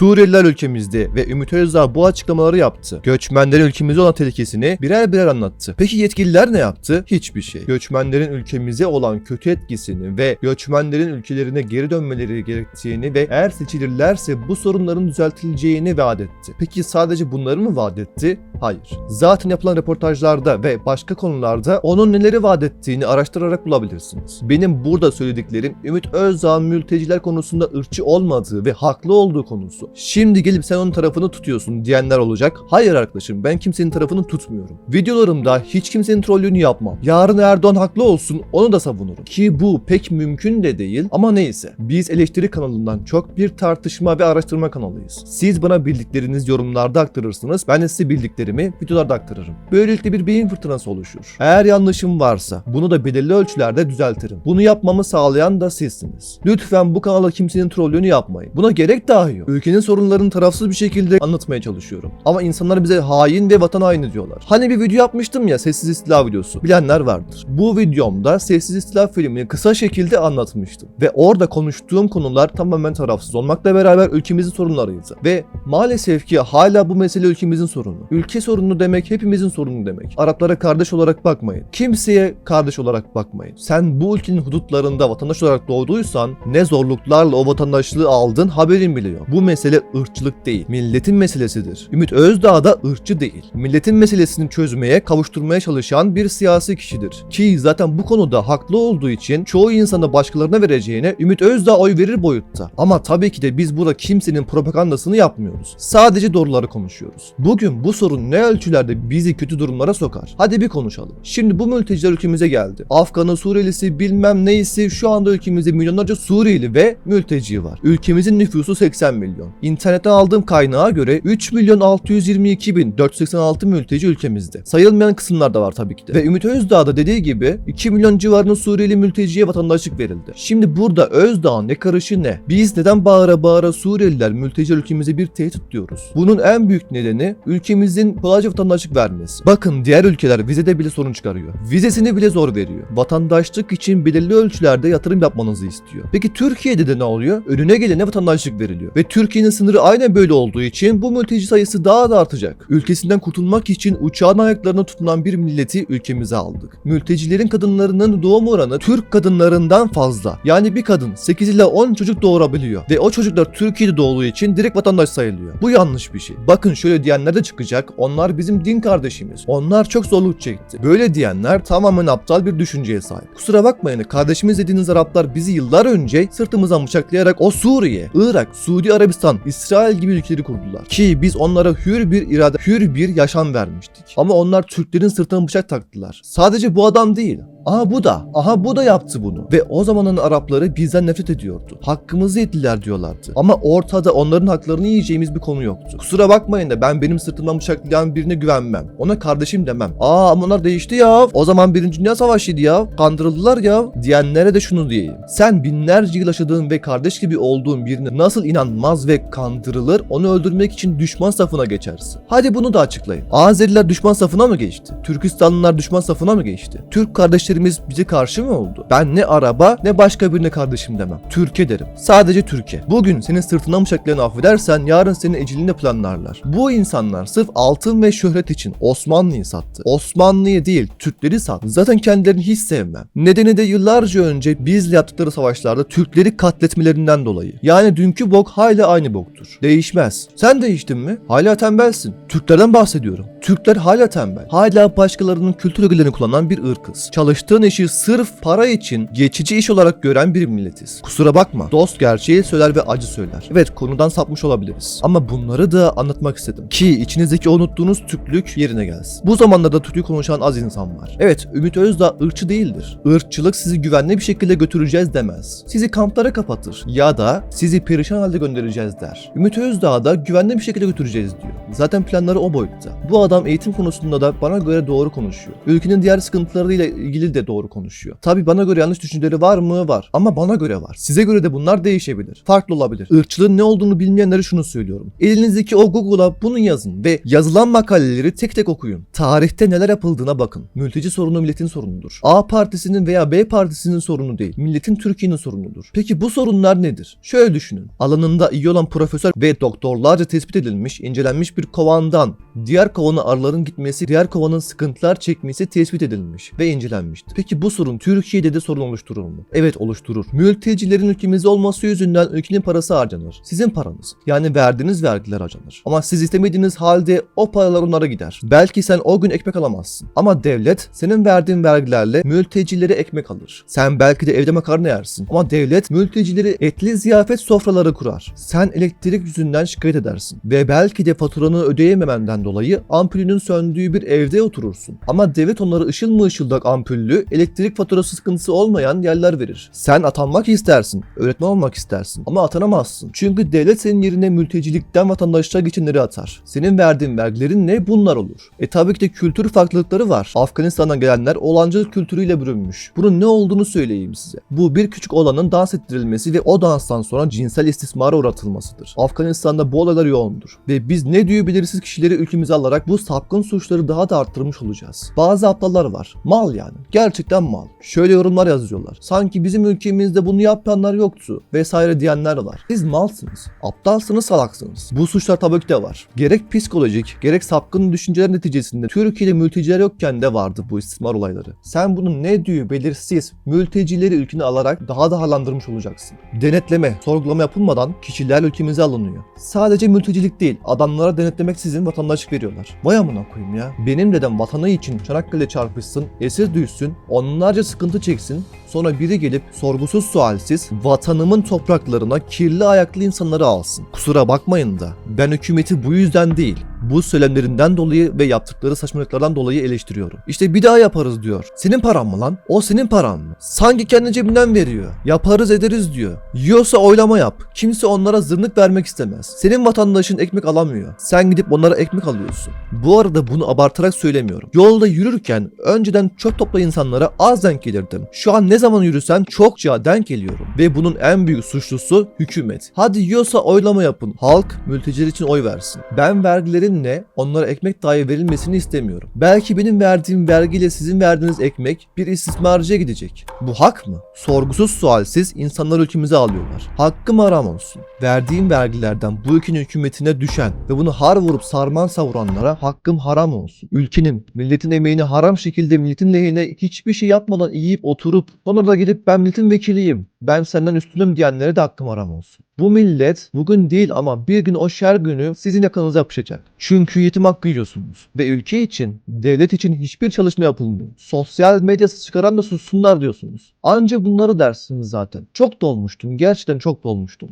Suriyeliler ülkemizde ve Ümit Özdağ bu açıklamaları yaptı. Göçmenlerin ülkemize olan tehlikesini birer birer anlattı. Peki yetkililer ne yaptı? Hiçbir şey. Göçmenlerin ülkemize olan kötü etkisini ve göçmenlerin ülkelerine geri dönmeleri gerektiğini ve eğer seçilirlerse bu sorunların düzeltileceğini vaat etti. Peki sadece bunları mı vaat etti? Hayır. Zaten yapılan reportajlarda ve başka konularda onun neleri vaat ettiğini araştırarak bulabilirsiniz. Benim burada söylediklerim Ümit Özdağ'ın mülteciler konusunda ırkçı olmadığı ve haklı olduğu konusu. Şimdi gelip sen onun tarafını tutuyorsun diyenler olacak. Hayır arkadaşım ben kimsenin tarafını tutmuyorum. Videolarımda hiç kimsenin trollünü yapmam. Yarın Erdoğan haklı olsun onu da savunurum. Ki bu pek mümkün de değil ama neyse. Biz eleştiri kanalından çok bir tartışma ve araştırma kanalıyız. Siz bana bildikleriniz yorumlarda aktarırsınız. Ben de size bildiklerimi videolarda aktarırım. Böylelikle bir beyin fırtınası oluşur. Eğer yanlışım varsa bunu da belirli ölçülerde düzeltirim. Bunu yapmamı sağlayan da sizsiniz. Lütfen bu kanala kimsenin trollünü yapmayın. Buna gerek dahi yok. Ülkenin sorunlarını tarafsız bir şekilde anlatmaya çalışıyorum. Ama insanlar bize hain ve vatan haini diyorlar. Hani bir video yapmıştım ya sessiz istila videosu. Bilenler vardır. Bu videomda sessiz istila filmini kısa şekilde anlatmıştım. Ve orada konuştuğum konular tamamen tarafsız olmakla beraber ülkemizin sorunlarıydı. Ve maalesef ki hala bu mesele ülkemizin sorunu. Ülke sorunu demek hepimizin sorunu demek. Araplara kardeş olarak bakmayın. Kimseye kardeş olarak bakmayın. Sen bu ülkenin hudutlarında vatandaş olarak doğduysan ne zorluklarla o vatandaşlığı aldın haberin bile yok. Bu mesele ırkçılık değil. Milletin meselesidir. Ümit Özdağ da ırkçı değil. Milletin meselesini çözmeye, kavuşturmaya çalışan bir siyasi kişidir. Ki zaten bu konuda haklı olduğu için çoğu insana başkalarına vereceğine Ümit Özdağ oy verir boyutta. Ama tabii ki de biz burada kimsenin propagandasını yapmıyoruz. Sadece doğruları konuşuyoruz. Bugün bu sorun ne ölçülerde bizi kötü durumlara sokar? Hadi bir konuşalım. Şimdi bu mülteciler ülkemize geldi. Afganı, Suriyelisi bilmem neyisi şu anda ülkemizde milyonlarca Suriyeli ve mülteci var. Ülkemizin nüfusu 80 milyon. İnternetten aldığım kaynağa göre 3 milyon 622 bin 486 mülteci ülkemizde. Sayılmayan kısımlar da var tabii ki de. Ve Ümit Özdağ da dediği gibi 2 milyon civarında Suriyeli mülteciye vatandaşlık verildi. Şimdi burada Özdağ'ın ne karışı ne? Biz neden bağıra bağıra Suriyeliler mülteci ülkemize bir tehdit diyoruz? Bunun en büyük nedeni ülkemizin kolayca vatandaşlık vermesi. Bakın diğer ülkeler vizede bile sorun çıkarıyor. Vizesini bile zor veriyor. Vatandaşlık için belirli ölçülerde yatırım yapmanızı istiyor. Peki Türkiye'de de ne oluyor? Önüne gelene vatandaşlık veriliyor. Ve Türkiye'nin sınırı aynen böyle olduğu için bu mülteci sayısı daha da artacak. Ülkesinden kurtulmak için uçağın ayaklarına tutunan bir milleti ülkemize aldık. Mültecilerin kadınlarının doğum oranı Türk kadınlarından fazla. Yani bir kadın 8 ile 10 çocuk doğurabiliyor. Ve o çocuklar Türkiye'de doğduğu için direkt vatandaş sayılıyor. Bu yanlış bir şey. Bakın şöyle diyenler de çıkacak. Onlar bizim din kardeşimiz. Onlar çok zorluk çekti. Böyle diyenler tamamen aptal bir düşünceye sahip. Kusura bakmayın kardeşimiz dediğiniz Araplar bizi yıllar önce sırtımızdan bıçaklayarak o Suriye, Irak, Suudi Arabistan, İsrail gibi ülkeleri kurdular. Ki biz onlara hür bir irade, hür bir yaşam vermiştik. Ama onlar Türklerin sırtına bıçak taktılar. Sadece bu adam değil. Aha bu da. Aha bu da yaptı bunu. Ve o zamanın Arapları bizden nefret ediyordu. Hakkımızı yediler diyorlardı. Ama ortada onların haklarını yiyeceğimiz bir konu yoktu. Kusura bakmayın da ben benim sırtımdan bıçaklayan birine güvenmem. Ona kardeşim demem. Aa ama onlar değişti ya. O zaman Birinci Dünya Savaşı'ydı ya. Kandırıldılar ya. Diyenlere de şunu diyeyim. Sen binlerce yıl yaşadığın ve kardeş gibi olduğun birine nasıl inanmaz ve kandırılır onu öldürmek için düşman safına geçersin. Hadi bunu da açıklayın. Azeriler düşman safına mı geçti? Türkistanlılar düşman safına mı geçti? Türk kardeşlerimiz bize karşı mı oldu? Ben ne araba ne başka birine kardeşim demem. Türkiye derim. Sadece Türkiye. Bugün senin sırtına bıçaklayanı affedersen yarın senin ecilini planlarlar. Bu insanlar sırf altın ve şöhret için Osmanlı'yı sattı. Osmanlı'yı değil Türkleri sattı. Zaten kendilerini hiç sevmem. Nedeni de yıllarca önce bizle yaptıkları savaşlarda Türkleri katletmelerinden dolayı. Yani dünkü bok hala aynı boktur. Değişmez. Sen değiştin mi? Hala tembelsin. Türklerden bahsediyorum. Türkler hala tembel. Hala başkalarının kültür ögelerini kullanan bir ırkız. Çalıştığın işi sırf para için geçici iş olarak gören bir milletiz. Kusura bakma. Dost gerçeği söyler ve acı söyler. Evet konudan sapmış olabiliriz. Ama bunları da anlatmak istedim. Ki içinizdeki unuttuğunuz Türklük yerine gelsin. Bu zamanlarda Türk'ü konuşan az insan var. Evet Ümit Özdağ ırkçı değildir. Irkçılık sizi güvenli bir şekilde götüreceğiz demez. Sizi kamplara kapatır. Ya da sizi perişan halde göndereceğiz der. Ümit Özdağ da güvenli bir şekilde götüreceğiz diyor. Zaten planları o boyutta. Bu adam eğitim konusunda da bana göre doğru konuşuyor. Ülkenin diğer sıkıntılarıyla ilgili de doğru konuşuyor. Tabi bana göre yanlış düşünceleri var mı? Var. Ama bana göre var. Size göre de bunlar değişebilir. Farklı olabilir. Irkçılığın ne olduğunu bilmeyenlere şunu söylüyorum. Elinizdeki o Google'a bunu yazın ve yazılan makaleleri tek tek okuyun. Tarihte neler yapıldığına bakın. Mülteci sorunu milletin sorunudur. A partisinin veya B partisinin sorunu değil. Milletin Türkiye'nin sorunudur. Peki bu sorunlar nedir? Şöyle düşünün. Alanında iyi olan profesör ve doktorlarca tespit edilmiş, incelenmiş bir kovandan diğer kovana arıların gitmesi, diğer kovanın sıkıntılar çekmesi tespit edilmiş ve incelenmiştir. Peki bu sorun Türkiye'de de sorun oluşturur mu? Evet oluşturur. Mültecilerin ülkemizde olması yüzünden ülkenin parası harcanır. Sizin paranız. Yani verdiğiniz vergiler harcanır. Ama siz istemediğiniz halde o paralar onlara gider. Belki sen o gün ekmek alamazsın. Ama devlet senin verdiğin vergilerle mültecilere ekmek alır. Sen belki de evde makarna yersin. Ama devlet mültecileri etli ziyafet sofraları kurar. Sen elektrik yüzünden şikayet edersin. Ve belki de faturanı ödeyememenden dolayı ampulünün söndüğü bir evde oturursun. Ama devlet onlara ışıl mı ışıldak ampullü, elektrik faturası sıkıntısı olmayan yerler verir. Sen atanmak istersin, öğretmen olmak istersin ama atanamazsın. Çünkü devlet senin yerine mültecilikten vatandaşlığa geçenleri atar. Senin verdiğin vergilerin ne? Bunlar olur. E tabii ki de kültür farklılıkları var. Afganistan'dan gelenler olancılık kültürüyle bürünmüş. Bunun ne olduğunu söyleyeyim size. Bu bir küçük olanın dans ettirilmesi ve o danstan sonra cinsel istismara uğratılmasıdır. Afganistan'da bu olaylar yoğundur. Ve biz ne diyor belirsiz kişileri ülkemize alarak bu sapkın suçları daha da arttırmış olacağız. Bazı aptallar var. Mal yani. Gerçekten mal. Şöyle yorumlar yazıyorlar. Sanki bizim ülkemizde bunu yapanlar yoktu vesaire diyenler var. Siz malsınız. Aptalsınız salaksınız. Bu suçlar tabii ki de var. Gerek psikolojik gerek sapkın düşünceler neticesinde Türkiye'de mülteciler yokken de vardı bu istismar olayları. Sen bunu ne diyor belirsiz mültecileri ülkene alarak daha da halandırmış olacaksın. Denetleme, sorgulama yapılmadan kişiler ülkemize alınıyor. Sadece mültecilik değil, adamlara denetlemek sizin vatandaşlık veriyorlar. Vay amına koyayım ya. Benim dedem vatanı için Çanakkale çarpışsın, esir düşsün, onlarca sıkıntı çeksin, sonra biri gelip sorgusuz sualsiz vatanımın topraklarına kirli ayaklı insanları alsın. Kusura bakmayın da ben hükümeti bu yüzden değil, bu söylemlerinden dolayı ve yaptıkları saçmalıklardan dolayı eleştiriyorum. İşte bir daha yaparız diyor. Senin paran mı lan? O senin paran mı? Sanki kendi cebinden veriyor. Yaparız ederiz diyor. Yiyorsa oylama yap. Kimse onlara zırnık vermek istemez. Senin vatandaşın ekmek alamıyor. Sen gidip onlara ekmek alıyorsun. Bu arada bunu abartarak söylemiyorum. Yolda yürürken önceden çöp topla insanlara az denk gelirdim. Şu an ne zaman yürüsem çokça denk geliyorum. Ve bunun en büyük suçlusu hükümet. Hadi yiyorsa oylama yapın. Halk mülteciler için oy versin. Ben vergilerimle onlara ekmek dahi verilmesini istemiyorum. Belki benim verdiğim vergiyle sizin verdiğiniz ekmek bir istismarcıya gidecek. Bu hak mı? Sorgusuz sualsiz insanlar ülkemize alıyorlar. Hakkım haram olsun. Verdiğim vergilerden bu ülkenin hükümetine düşen ve bunu har vurup sarman savuranlara hakkım haram olsun. Ülkenin, milletin emeğini haram şekilde milletin lehine hiçbir şey yapmadan yiyip oturup sonra da gidip ben milletin vekiliyim, ben senden üstünüm diyenlere de hakkım haram olsun. Bu millet bugün değil ama bir gün o şer günü sizin yakanıza yapışacak. Çünkü yetim hakkı yiyorsunuz. Ve ülke için, devlet için hiçbir çalışma yapılmıyor. Sosyal medyası çıkaran da sussunlar diyorsunuz. Anca bunları dersiniz zaten. Çok dolmuştum. Gerçekten çok dolmuştum.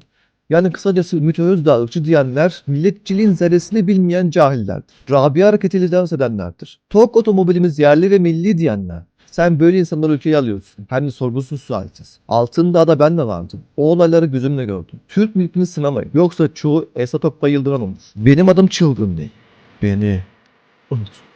Yani kısacası Ümit Özdağ ırkçı diyenler milletçiliğin zerresini bilmeyen cahillerdir. Rabia hareketiyle dans edenlerdir. Tok otomobilimiz yerli ve milli diyenler. Sen böyle insanları ülkeye alıyorsun. Hem de sorgusuz sualsiz. Altında da ben de vardım. O olayları gözümle gördüm. Türk milletini sınamayın. Yoksa çoğu Esat Okbay Yıldıran olur. Benim adım çılgın değil. Beni unut.